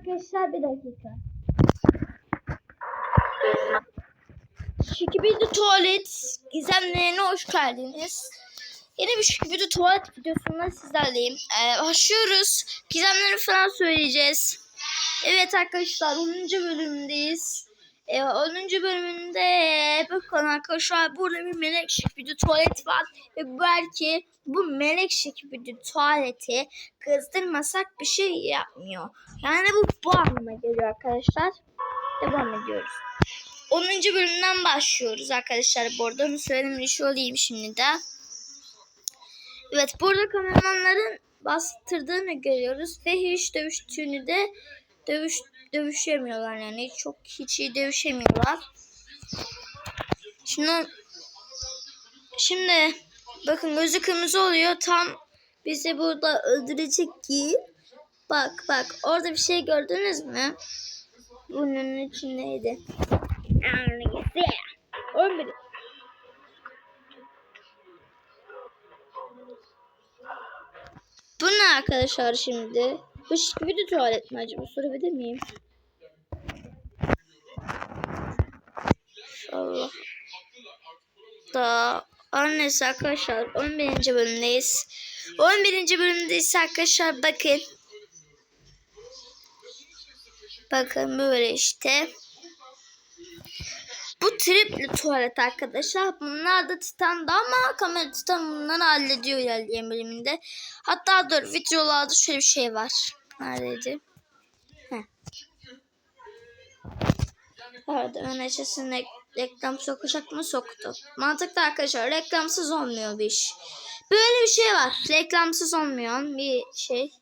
arkadaşlar bir dakika. Şikibidi tuvalet gizemlerine hoş geldiniz. Yeni bir şikibidi tuvalet videosunda sizlerleyim. Ee, başlıyoruz. Gizemleri falan söyleyeceğiz. Evet arkadaşlar 10. bölümdeyiz. Ee, 10. bölümünde bakın arkadaşlar burada bir melek şikibidi tuvalet var. Ve belki bu melek şikibidi tuvaleti kızdırmasak bir şey yapmıyor. Yani bu bu anlama geliyor arkadaşlar. Devam ediyoruz. 10. bölümden başlıyoruz arkadaşlar. Bu arada onu söylemiş olayım şimdi de. Evet burada kameramanların bastırdığını görüyoruz ve hiç dövüştüğünü de dövüş dövüşemiyorlar yani çok hiç iyi dövüşemiyorlar. Şimdi şimdi bakın gözü kırmızı oluyor tam bizi burada öldürecek ki bak bak orada bir şey gördünüz mü? Bunun içindeydi. Yani 11 Bu ne arkadaşlar şimdi? Şık bir de tuvalet mi acaba? Sorabilir miyim? Allah. Da annesi arkadaşlar 11. bölümdeyiz. 11. bölümdeyiz arkadaşlar bakın. Bakın böyle işte. Bu tripli tuvalet arkadaşlar. Bunlar da Titan'da ama kamera Titan bunları hallediyor ilerleyen bölümünde. Hatta dur videolarda şöyle bir şey var. Neredeydi? Heh. Pardon ön açısını reklam sokacak mı soktu. Mantıklı arkadaşlar reklamsız olmuyor bir iş. Böyle bir şey var. Reklamsız olmayan bir şey.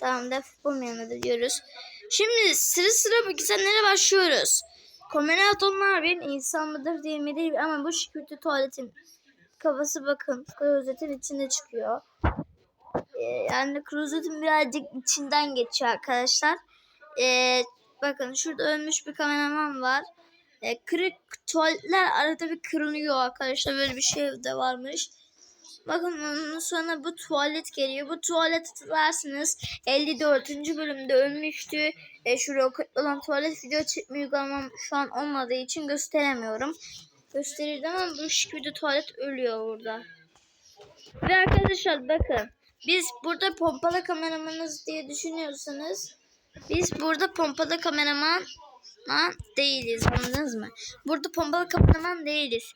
Tamam da futbol yanında diyoruz. Şimdi sıra sıra bu gizemlere başlıyoruz. Kombinatörler bir insan mıdır değil mi değil ama bu şükürtü tuvaletin kafası bakın klozetin içinde çıkıyor. Ee, yani klozetin birazcık içinden geçiyor arkadaşlar. Ee, bakın şurada ölmüş bir kameraman var. Ee, kırık tuvaletler arada bir kırılıyor arkadaşlar böyle bir şey de varmış. Bakın ondan sonra bu tuvalet geliyor. Bu tuvalet hatırlarsınız 54. bölümde ölmüştü. E, şuraya olan tuvalet video çekme uygulamam şu an olmadığı için gösteremiyorum. Gösterirdim ama bu şekilde tuvalet ölüyor burada. Ve arkadaşlar bakın. Biz burada pompalı kameramanız diye düşünüyorsanız biz burada pompalı kameraman değiliz anladınız mı? Burada pompalı kameraman değiliz.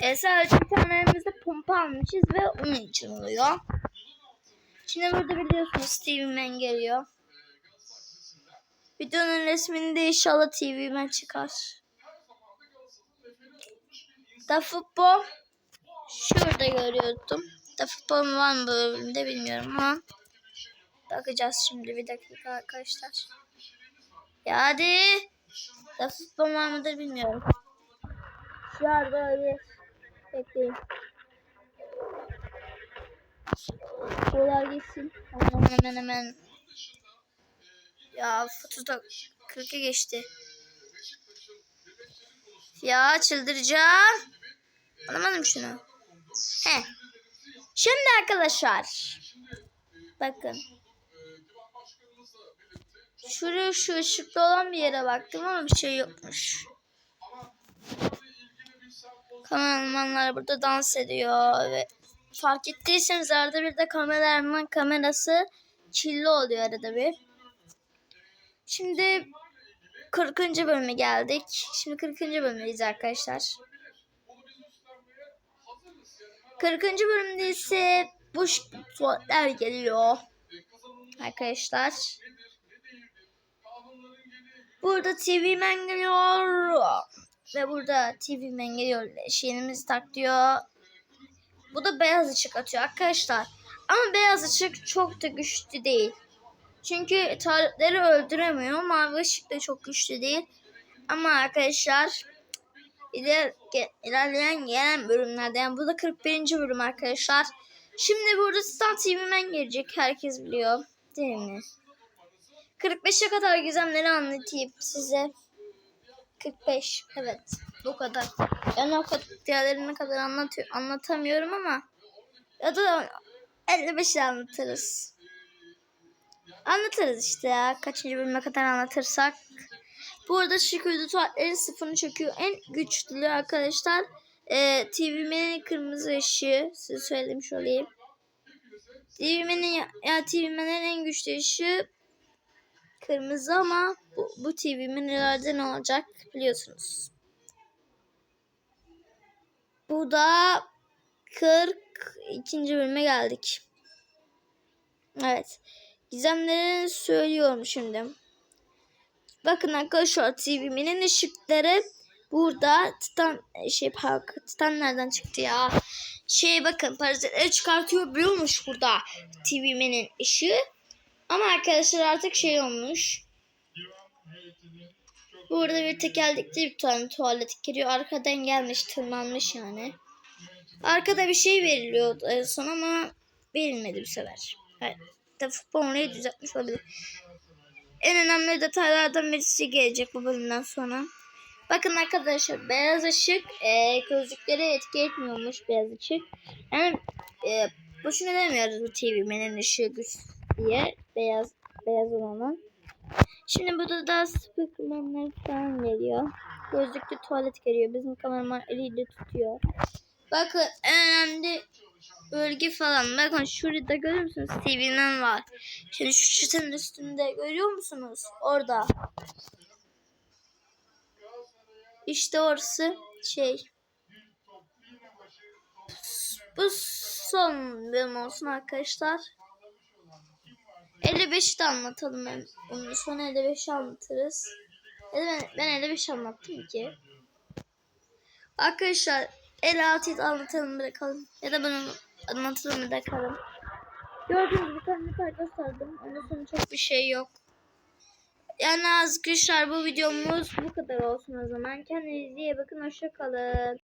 E, sadece bir tane elimizde pompa almışız ve onun için oluyor. Şimdi burada biliyorsunuz TV Man geliyor. Videonun resminde inşallah TV Man çıkar. Da futbol şurada görüyordum. Da futbol mu var mı bu bölümde bilmiyorum ama bakacağız şimdi bir dakika arkadaşlar. Ya hadi. Da futbol var mıdır bilmiyorum. Şu anda öyle bekleyin. Şuralar gitsin. Hemen hemen hemen. Ya fotoda 40'a geçti. Ya çıldıracağım. Anlamadım şunu. He. Şimdi arkadaşlar. Bakın. Şuraya şu ışıklı olan bir yere baktım ama bir şey yokmuş. Kameramanlar burada dans ediyor ve fark ettiyseniz arada bir de kameraman kamerası kirli oluyor arada bir. Şimdi 40. bölüme geldik. Şimdi 40. bölümdeyiz arkadaşlar. 40. bölümde ise buş tuvaletler geliyor. Arkadaşlar. Burada TV Man geliyor. Ve burada TV Man geliyor. Şeyimizi tak diyor. Bu da beyaz ışık atıyor arkadaşlar. Ama beyaz ışık çok da güçlü değil. Çünkü tarihleri öldüremiyor. Mavi ışık da çok güçlü değil. Ama arkadaşlar iler, ilerleyen gelen bölümlerde yani bu da 41. bölüm arkadaşlar. Şimdi burada Stan TV Man gelecek. Herkes biliyor. Değil mi? 45'e kadar gizemleri anlatayım size. 45 evet bu kadar. Yani o kadar diğerlerine kadar anlatıyor, anlatamıyorum ama ya da 55'i anlatırız. Anlatırız işte ya. Kaçıncı bölüme kadar anlatırsak. Bu arada Şükürlü tuvaletlerin sıfırını çekiyor. En güçlü arkadaşlar. E, TV'nin kırmızı ışığı. Size söylemiş olayım. TV'nin ya, TV'nin en güçlü ışığı kırmızı ama bu, bu TV'nin ileride ne olacak biliyorsunuz. Bu da 42. bölüme geldik. Evet. Gizemlerini söylüyorum şimdi. Bakın arkadaşlar TV'nin ışıkları burada Titan şey park Titan nereden çıktı ya? Şey bakın parazitleri çıkartıyor biliyormuş burada TV'nin ışığı. Ama arkadaşlar artık şey olmuş. Burada bir tekerlekli bir tane tuvalet giriyor. Arkadan gelmiş tırmanmış yani. Arkada bir şey veriliyor en son ama verilmedi bu sefer. Evet. De futbol orayı düzeltmiş olabilir. En önemli detaylardan birisi gelecek bu bölümden sonra. Bakın arkadaşlar beyaz ışık e, gözlükleri etki etmiyormuş beyaz ışık. Yani e, boşuna demiyoruz bu TV'nin ışığı güç diye beyaz beyaz olanın. Şimdi burada da speakermanlar falan geliyor. Gözlüklü tuvalet geliyor. Bizim kameraman eliyle tutuyor. Bakın en önemli bölge falan. Bakın şurada görüyor musunuz? TV'nin var. Şimdi şu çatının üstünde görüyor musunuz? Orada. İşte orası şey. Bu son bölüm olsun arkadaşlar. 55'i de anlatalım ben. Onun sonra 55'i anlatırız. Ben, ben 55 anlattım ki. Arkadaşlar 56'yı da anlatalım bırakalım. Ya da ben anlatalım bırakalım. Gördüğünüz gibi tane detay gösterdim. Ondan sonra çok bir şey yok. Yani arkadaşlar bu videomuz bu kadar olsun o zaman. Kendinize iyi bakın. Hoşça kalın.